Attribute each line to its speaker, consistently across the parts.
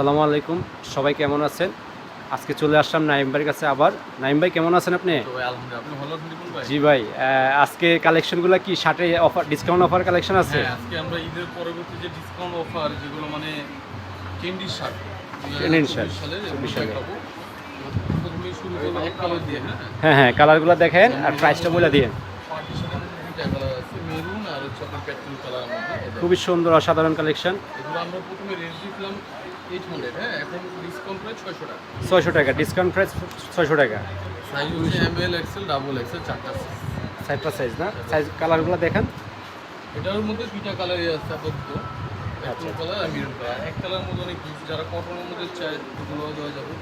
Speaker 1: আসসালামু আলাইকুম। সবাই কেমন আছেন? আজকে চলে আসলাম নাইম ভাইয়ের কাছে আবার। নাইম ভাই কেমন আছেন আপনি?
Speaker 2: তো ভাই আলহামদুলিল্লাহ। আপনি ভালো আছেন রিপন ভাই?
Speaker 1: জি ভাই আজকে কালেকশনগুলো কি? শার্টে অফার ডিসকাউন্ট অফার কালেকশন আছে?
Speaker 2: হ্যাঁ আজকে আমরা ঈদের পরবর্তী যে ডিসকাউন্ট অফার যেগুলো মানে ক্যান্ডি শার্ট
Speaker 1: Candy shirt,
Speaker 2: সালে
Speaker 1: চব্বিশ সালে।
Speaker 2: দেখাবো। প্রথমেই শুরু করব এক কালার দিয়ে হ্যাঁ।
Speaker 1: হ্যাঁ। হ্যাঁ কালারগুলো দেখেন আর প্রাইসটা বলে দিয়ে। খুবই সুন্দর অসাধারণ কালেকশন
Speaker 2: আমরা প্রথমে এইট হান্ড্রেড হ্যাঁ? এখন ডিসকাউন্ট ছয়শো টাকা।
Speaker 1: ছয়শো টাকা ডিসকাউন্ট প্রাইস ছয়শো টাকা।
Speaker 2: সাইজ হচ্ছে M L XL double XL চারটা।
Speaker 1: সাইজটা সাইজ না? সাইজ কালারগুলো দেখেন।
Speaker 2: এটার মধ্যে দুইটা কালারই আছে আপাতত।
Speaker 1: আচ্ছা।
Speaker 2: পেট্রোল কালার আর মেরুন কালার এক কালার মধ্যে অনেক কিছু। যারা কটনের মধ্যে চায় ওগুলো দেওয়া যাবে।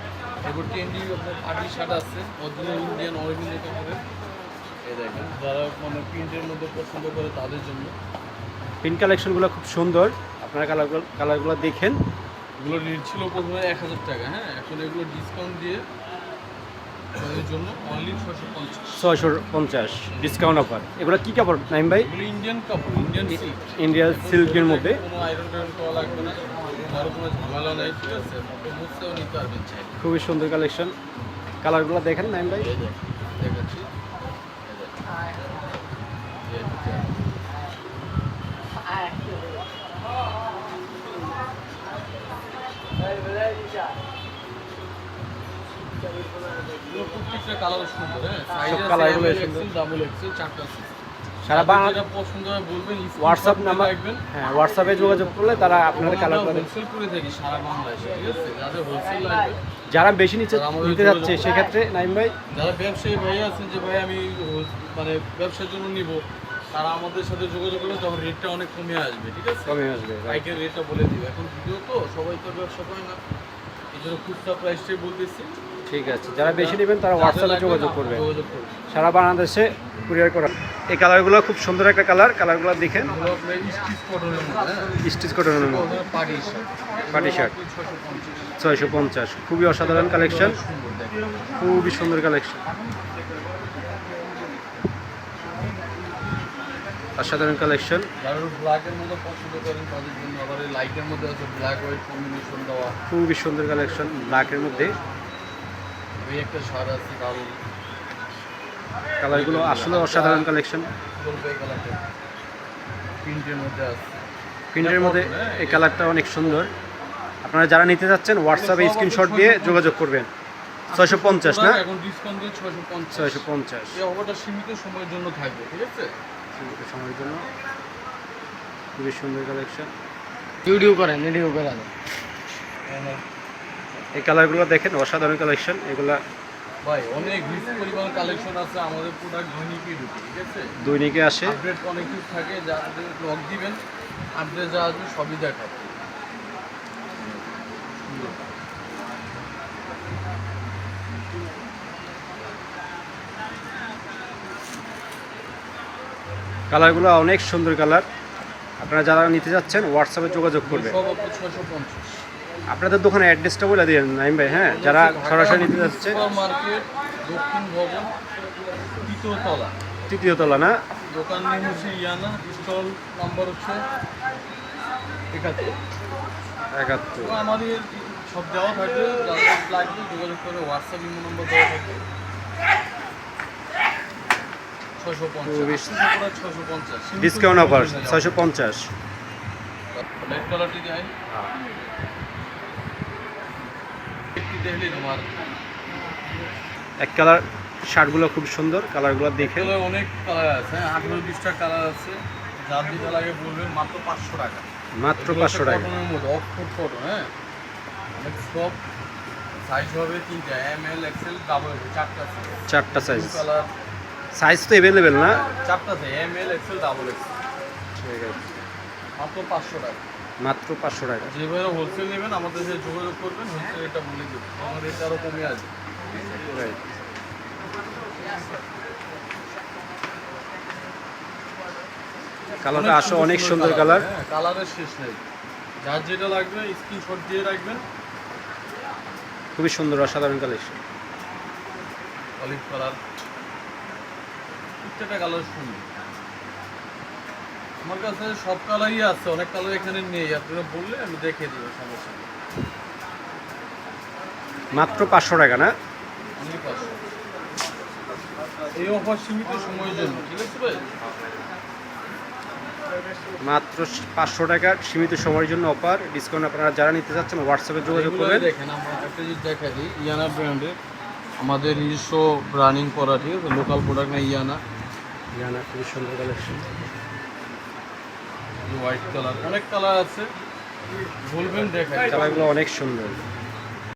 Speaker 2: এরপর টেন্ডি আপনার পার্টি শার্ট আছে অরিজিনাল ইন্ডিয়ান অরিজিনাল কাপড়ের এই দেখেন যারা মানে প্রিন্টের মধ্যে পছন্দ করে তাদের জন্য।
Speaker 1: কালেকশনগুলো খুব সুন্দর। আপনারা কালারগুলো কালারগুলো দেখেন।
Speaker 2: এগুলো রেট ছিল প্রথমে এক হাজার টাকা হ্যাঁ এখন এগুলো ডিসকাউন্ট দিয়ে জন্য অনলি ছশো পঞ্চাশ
Speaker 1: ডিসকাউন্ট অফার এগুলো কী কাপড় নাইম ভাই
Speaker 2: ইন্ডিয়ান কাপড় ইন্ডিয়ান সিল্ক
Speaker 1: ইন্ডিয়ান সিল্কের মধ্যে
Speaker 2: কোনো আয়রন টায়রন করা লাগবে না কারও কোনো ঝামেলা নাই ঠিক আছে বুঝতেও নিতে পারবেন
Speaker 1: খুবই সুন্দর কালেকশন কালারগুলো দেখেন নাইম ভাই
Speaker 2: দেখাচ্ছি।
Speaker 1: সারা বাংলা
Speaker 2: হয় বলবেন
Speaker 1: হোয়াটসঅ্যাপ নাম্বার হ্যাঁ হোয়াটসঅ্যাপে যোগাযোগ করলে তারা আপনাদের
Speaker 2: হোলসেল করে থাকি সারা বাংলাদেশে ঠিক আছে? হোলসেল
Speaker 1: যারা বেশি নিচে নিতে যাচ্ছে সেক্ষেত্রে নাইম ভাই?
Speaker 2: যারা ব্যবসায়ী ভাই আছেন যে ভাই আমি মানে ব্যবসার জন্য নিব তারা আমাদের সাথে যোগাযোগ করলে তখন রেটটা অনেক কমে আসবে ঠিক আছে?
Speaker 1: কমে আসবে.
Speaker 2: বাইকের রেটটা বলে দিবে। এখন ভিডিও তো সবাই তো ব্যবসা করে না। এই জন্য খুচরা প্রাইসটাই বলতেছি।
Speaker 1: ঠিক আছে। যারা বেশি নেবেন তারা হোয়াটসঅ্যাপে যোগাযোগ
Speaker 2: না,
Speaker 1: করবে। সারা বাংলাদেশে কুরিয়ার করা। এই কালারগুলো খুব সুন্দর একটা কালার। কালারগুলো দেখেন।
Speaker 2: স্টিচ কটনের মধ্যে হ্যাঁ? Party shirt.
Speaker 1: ছয়শো পঞ্চাশ। খুবই অসাধারণ কালেকশন। খুবই সুন্দর কালেকশন। অসাধারণ কালেকশন।
Speaker 2: ব্ল্যাকের মধ্যে পছন্দ করেন তাদের জন্য আবার লাইটের মধ্যে আছে ব্ল্যাক হোয়াইট কম্বিনেশন দেওয়া।
Speaker 1: খুবই সুন্দর কালেকশন ব্ল্যাকের মধ্যে।
Speaker 2: একটা আছে
Speaker 1: কালারগুলো আসলে অসাধারণ কালেকশন
Speaker 2: প্রিন্টের মধ্যে আছে।
Speaker 1: প্রিন্টের মধ্যে এই কালারটা অনেক সুন্দর। আপনারা যারা নিতে যাচ্ছেন হোয়াটসঅ্যাপে স্ক্রিনশট দিয়ে যোগাযোগ করবেন। ছয়শো পঞ্চাশ না?
Speaker 2: এখন ডিসকাউন্ট দিয়ে ছয়শো পঞ্চাশ।
Speaker 1: ছয়শো পঞ্চাশ।
Speaker 2: এই অফারটা সীমিত সময়ের জন্য থাকবে ঠিক আছে?
Speaker 1: সীমিত সময়ের জন্য। খুবই সুন্দর কালেকশন
Speaker 2: ভিডিও করেন ভিডিও করেন।
Speaker 1: এই কালারগুলো দেখেন অসাধারণ কালেকশন এগুলো
Speaker 2: ভাই অনেক হিউজ পরিমাণ কালেকশন আছে। আমাদের প্রোডাক্ট দৈনিকই ঢুকে ঠিক আছে?
Speaker 1: দৈনিকে আসে।
Speaker 2: আপডেট অনেক কিছু থাকে দিবেন আপডেট যা আসবে সবই দেখাবো।
Speaker 1: কালারগুলো অনেক সুন্দর কালার। আপনারা যারা নিতে যাচ্ছেন হোয়াটসঅ্যাপে যোগাযোগ করবেন। আপনাদের দোকানে অ্যাড্রেসটা বলে দিন নাইম ভাই হ্যাঁ? যারা সরাসরি নিতে যাচ্ছে।
Speaker 2: সুপার মার্কেট দক্ষিণ ভবন তৃতীয় তলা।
Speaker 1: না?
Speaker 2: দোকান নেম হচ্ছে ইয়ানা স্টল নাম্বার হচ্ছে একাত্তর।
Speaker 1: একাত্তর।
Speaker 2: আমাদের সব দেওয়া থাকবে লাগবে যোগাযোগ করে হোয়াটসঅ্যাপ ইমো নম্বর দেওয়া থাকবে। ছশো পঞ্চাশ।
Speaker 1: ডিসকাউন্ট অফার ছয়শো পঞ্চাশ।
Speaker 2: রেড কালারটি দেয়
Speaker 1: এক কালার শার্টগুলো খুব সুন্দর কালারগুলো দেখে।
Speaker 2: অনেক কালার আছে হ্যাঁ আঠেরো বিশটা কালার আছে। যার যেটা লাগে বলবেন মাত্র পাঁচশো টাকা।
Speaker 1: মাত্র পাঁচশো টাকা।
Speaker 2: মধ্যে অক্সফোর্ড কটন হ্যাঁ। অনেক সব সাইজ হবে তিনটা এম এল এক্সেল ডাবল চারটা
Speaker 1: চারটা সাইজ
Speaker 2: কালার
Speaker 1: সাইজ তো অ্যাভেলেবেল না?
Speaker 2: চারটা আছে M L XL double XL
Speaker 1: ঠিক আছে।
Speaker 2: মাত্র পাঁচশো টাকা।
Speaker 1: মাত্র পাঁচশো টাকা।
Speaker 2: যেভাবে হোলসেল নেবেন আমাদের সাথে যোগাযোগ করবেন হোলসেল রেটটা বলে দেবো আমার রেট আরও কমে আসবে।
Speaker 1: Right. কালারটা আসো অনেক সুন্দর কালার।
Speaker 2: হ্যাঁ কালারের শেষ নেই। যার যেটা লাগবে স্ক্রিনশট দিয়ে রাখবেন।
Speaker 1: খুবই সুন্দর অসাধারণ কালেকশন
Speaker 2: অলিভ কালার প্রত্যেকটা কালার সুন্দর। আমার কাছে সব কালারই আছে অনেক কালার এখানে নেই। আপনারা বললে আমি দেখিয়ে দেবো সমস্যা
Speaker 1: মাত্র পাঁচশো টাকা না?
Speaker 2: এই অফার সীমিত সময়ের জন্য ঠিক আছে ভাই?
Speaker 1: মাত্র পাঁচশো টাকার সীমিত সময়ের জন্য অফার। ডিসকাউন্ট আপনারা যারা নিতে চাচ্ছেন হোয়াটসঅ্যাপে যোগাযোগ করবেন।
Speaker 2: দেখেন আমরা একটা জিনিস দেখা দিই ইয়ানা ব্র্যান্ডের। আমাদের নিজস্ব রানিং করা ঠিক আছে? লোকাল প্রোডাক্ট না ইয়ানা।
Speaker 1: জানা খুবই সুন্দর কালেকশন
Speaker 2: হোয়াইট কালার অনেক কালার আছে। বলবেন দেখাই
Speaker 1: কালারগুলো অনেক সুন্দর।